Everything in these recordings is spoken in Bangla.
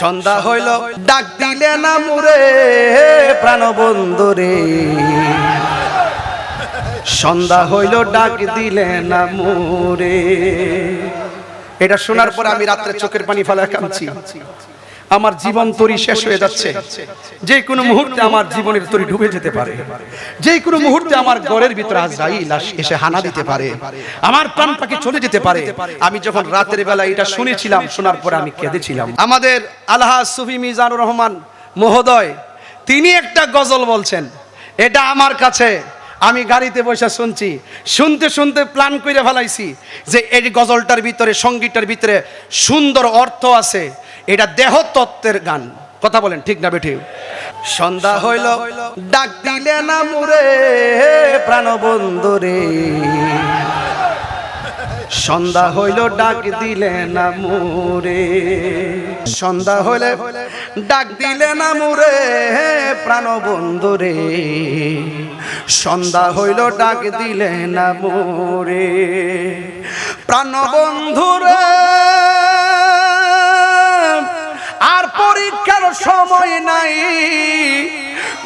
সন্ধ্যা হইল ডাক দিলে না মুরে প্রাণবন্ধুরে। সন্ধ্যা হইল ডাক দিলে না মুরে এটা শোনার পর আমি রাত্রে চোখের পানি ফেলা কাঁদছি। আমার জীবন তরি শেষ হয়ে যাচ্ছে। যে কোনো মুহূর্তে আমার জীবনের তরি ডুবে যেতে পারে। যে কোনো মুহূর্তে আমার ঘরের ভিতরে আজরাইল এসে হানা দিতে পারে। আমার প্রাণ পাখি চলে যেতে পারে। আমি যখন রাতের বেলা এটা শুনেছিলাম শোনার পরে আমি কেঁদেছিলাম। আমাদের আল্লাহ সুফি মিজানুর রহমান মহোদয় তিনি একটা গজল বলছেন এটা আমার কাছে আমি গাড়িতে বসে শুনছি শুনতে শুনতে প্ল্যান করে ফেলাইছি যে এই গজলটার ভিতরে সঙ্গীতটার ভিতরে সুন্দর অর্থ আছে এটা দেহতত্ত্বের গান। কথা বলেন ঠিক না বেঠি সন্ধ্যা হইল ডাক দিলে না মুরে প্রাণবন্ধু রে। সন্ধ্যা হইল ডাক দিলে না মুরে। সন্ধ্যা হইলে ডাক দিলে না মুরে প্রাণবন্ধু রে। সন্ধ্যা হইল ডাক দিলে না মুরে। প্রাণবন্ধু সময় নাই।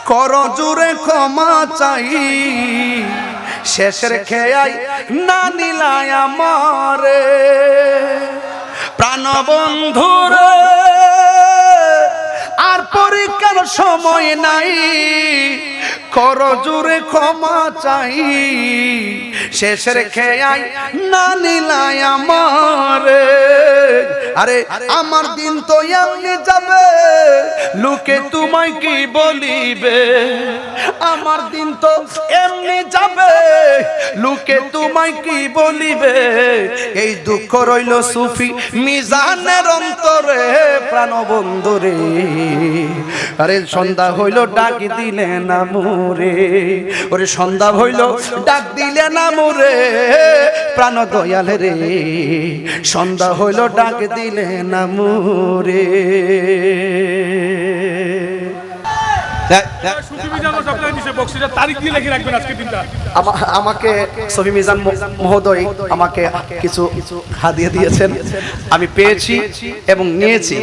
কর জুড়ে ক্ষমা চাই। শেষের খেয়াই না নিলায় আমারে। প্রাণবন্ধুরে আর পরীক্ষার সময় নাই। কর জুড়ে ক্ষমা চাই। শেষের খেয়াই না নিলায় আমার। আরে আমার দিন তো এমনি যাবে। লোকে তোমায় কি বলিবে? আমার দিন তো এমনি যাবে। লোকে তোমায় কি বলিবে? এই দুঃখ রইল সুফি মিজানের অন্তরে প্রাণবন্ধুরে। আরে সন্ধ্যা হইল ডাক দিলে না মোরে ওরে সন্ধ্যা হইল ডাক দিলে না মোরে প্রাণ দয়াল রে। সন্ধ্যা হইল ডাক দিলে না মোরে। আমাকে সফি মিজান মহোদয় আমাকে কিছু হাদিয়ে দিয়েছেন। আমি পেয়েছি এবং নিয়েছি।